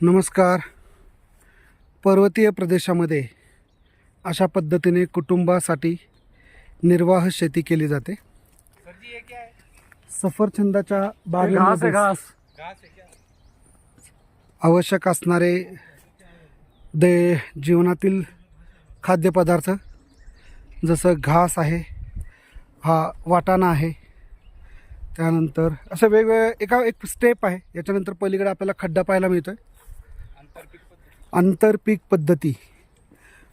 नमस्कार. पर्वतीय प्रदेशामध्ये अशा पद्धतीने कुटुंबासाठी निर्वाह शेती केली जाते. सफरचंदाच्या बागेमध्ये आवश्यक असणारे दे जीवनातील खाद्यपदार्थ जसं घास आहे हा वाटाणा आहे त्यानंतर असं वेगवेगळं एका एक स्टेप आहे. याच्यानंतर पलीकडे आपल्याला खड्डा पाहायला मिळतो आहे आंतरपीक पद्धती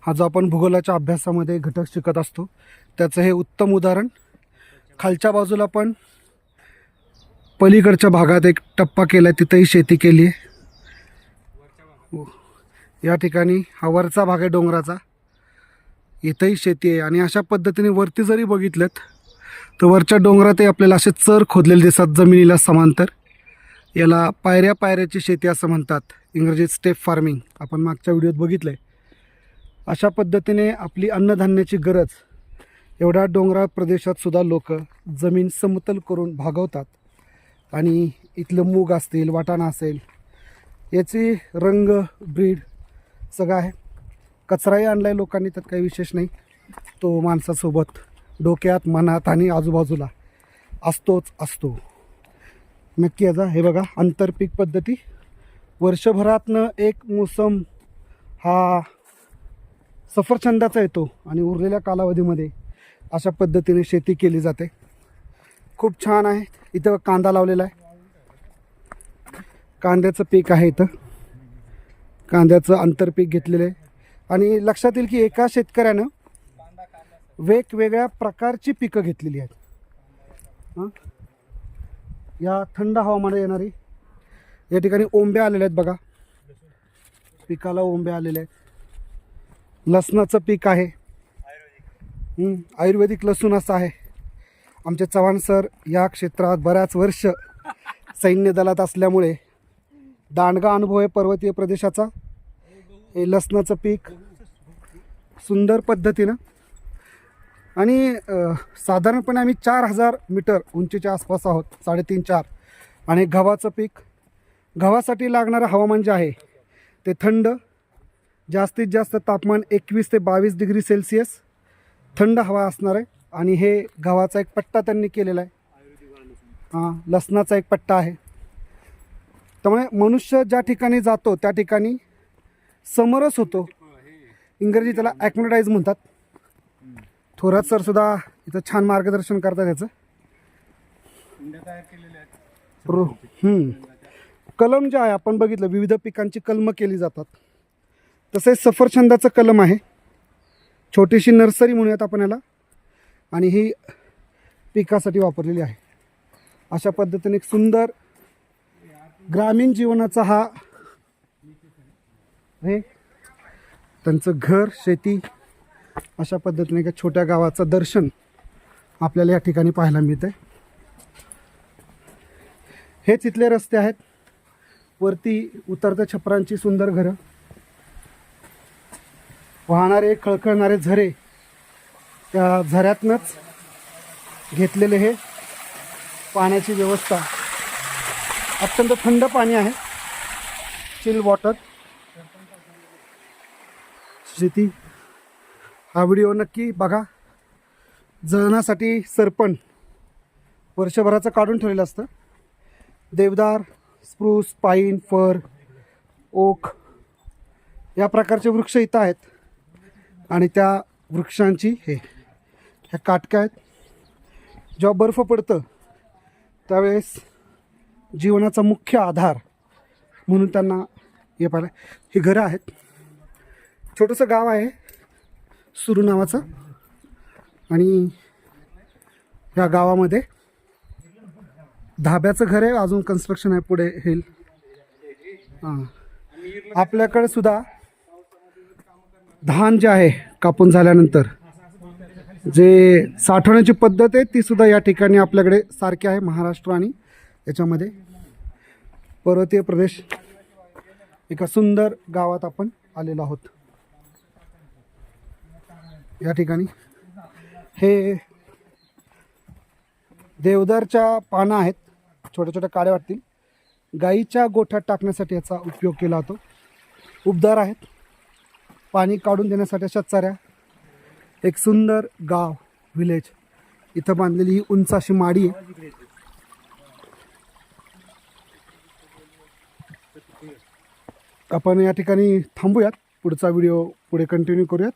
हा जो आपण भूगोलाच्या अभ्यासामध्ये घटक शिकत असतो त्याचं हे उत्तम उदाहरण. खालच्या बाजूला पण पलीकडच्या भागात एक टप्पा केला आहे तिथंही शेती केली आहे हो. या ठिकाणी हा वरचा भाग आहे डोंगराचा. इथंही शेती आहे आणि अशा पद्धतीने वरती जरी बघितलं तर वरच्या डोंगरातही आपल्याला असे चर खोदलेले दिसतात जमिनीला समांतर. याला पायऱ्या पायऱ्याची शेती असं म्हणतात. इंग्रजीत स्टेप फार्मिंग आपण मागच्या व्हिडिओत बघितलं आहे अशा पद्धतीने आपली अन्नधान्याची गरज एवढ्या डोंगराळ प्रदेशातसुद्धा लोक जमीन समतल करून भागवतात. आणि इथलं मूग असतील वाटाणा असेल याची रंग ब्रीड सगळं आहे. कचराही आणला आहे लोकांनी त्यात काही विशेष नाही. तो माणसासोबत डोक्यात मनात आणि आजूबाजूला असतोच असतो. नक्की याचा हे बघा आंतरपीक पद्धती वर्षभरातनं एक मोसम हा सफरचंदाचा येतो आणि उरलेल्या कालावधीमध्ये अशा पद्धतीने शेती केली जाते. खूप छान आहे. इथं कांदा लावलेला आहे. कांद्याचं पीक आहे इथं. कांद्याचं आंतरपीक घेतलेलं आहे. आणि लक्षात येईल की एका शेतकऱ्यानं वेगवेगळ्या प्रकारची पिकं घेतलेली आहेत. हां? या थंड हवामानात येणारी या ठिकाणी ओंब्या आलेल्या आहेत बघा. पिकाला ओंब्या आलेल्या आहेत. लसणाचं पीक आहे. आयुर्वेदिक लसूण असं आहे. आमचे चव्हाण सर या क्षेत्रात बऱ्याच वर्ष सैन्य दलात असल्यामुळे दांडगा अनुभव आहे पर्वतीय प्रदेशाचा. हे लसणाचं पीक सुंदर पद्धतीनं. आणि साधारणपणे आम्ही चार हजार मीटर उंचीच्या आसपास आहोत साडेतीन चार. आणि गव्हाचं पीक गव्हासाठी लागणारं हवामान जे आहे ते थंड जास्तीत जास्त तापमान एकवीस ते बावीस डिग्री सेल्सिअस थंड हवा असणार आहे. आणि हे गव्हाचा एक पट्टा त्यांनी केलेला आहे. हां लसणाचा एक पट्टा आहे. त्यामुळे मनुष्य ज्या ठिकाणी जातो त्या ठिकाणी समरस होतो. इंग्रजी त्याला ॲक्मोटाईज म्हणतात. थोरात सर सुद्धा इथं छान मार्गदर्शन करतात याचं. रो. कलम जे आहे आपण बघितलं विविध पिकांची कलमं केली जातात. तसेच सफरछंदाचं कलम आहे. छोटीशी नर्सरी म्हणूयात आपण याला. आणि ही पिकासाठी वापरलेली आहे. अशा पद्धतीने एक सुंदर ग्रामीण जीवनाचा हा हे त्यांचं घर शेती अशा पद्धतीने एका छोट्या गावाचं दर्शन आपल्याला या ठिकाणी पाहायला मिळतं आहे हेच इथले रस्ते आहेत. वरती उतरत्या छपरांची सुंदर घरं. वाहणारे खळखळणारे झरे त्या झऱ्यातनंच घेतलेले हे पाण्याची व्यवस्था. अत्यंत थंड पाणी आहे. Chill water. शेती. हा व्हिडिओ नक्की बघा. जळणासाठी सरपण वर्षभराचं काढून ठेवलेलं असतं. देवदार स्प्रूस पाईन फर ओक या प्रकारचे वृक्ष इथं आहेत. आणि त्या वृक्षांची हे ह्या काटक्या आहेत. जेव्हा बर्फ पडतं त्यावेळेस जीवनाचा मुख्य आधार म्हणून त्यांना हे पाहिलं ही घरं आहेत. छोटंसं गाव आहे सुरू नावाचं. आणि या गावामध्ये धाब्याचं घर आहे अजून कन्स्ट्रक्शन आहे पुढे हिल हां. आपल्याकडे सुद्धा धान जे आहे कापून झाल्यानंतर जे साठवण्याची पद्धत आहे ती सुद्धा या ठिकाणी आपल्याकडे सारखी आहे महाराष्ट्र आणि याच्यामध्ये. पर्वतीय प्रदेश एका सुंदर गावात आपण आलेलो आहोत. या ठिकाणी. हे देवदारच्या पानं आहेत. छोट्या छोट्या काड्या वाटतील. गाईच्या गोठ्यात टाकण्यासाठी याचा उपयोग केला जातो. उबदार आहेत. पाणी काढून देण्यासाठी अशा चाऱ्या. एक सुंदर गाव विलेज इथं बांधलेली ही उंच अशी माडी आहे. आपण या ठिकाणी थांबूयात. पुढचा व्हिडिओ पुढे कंटिन्यू करूयात.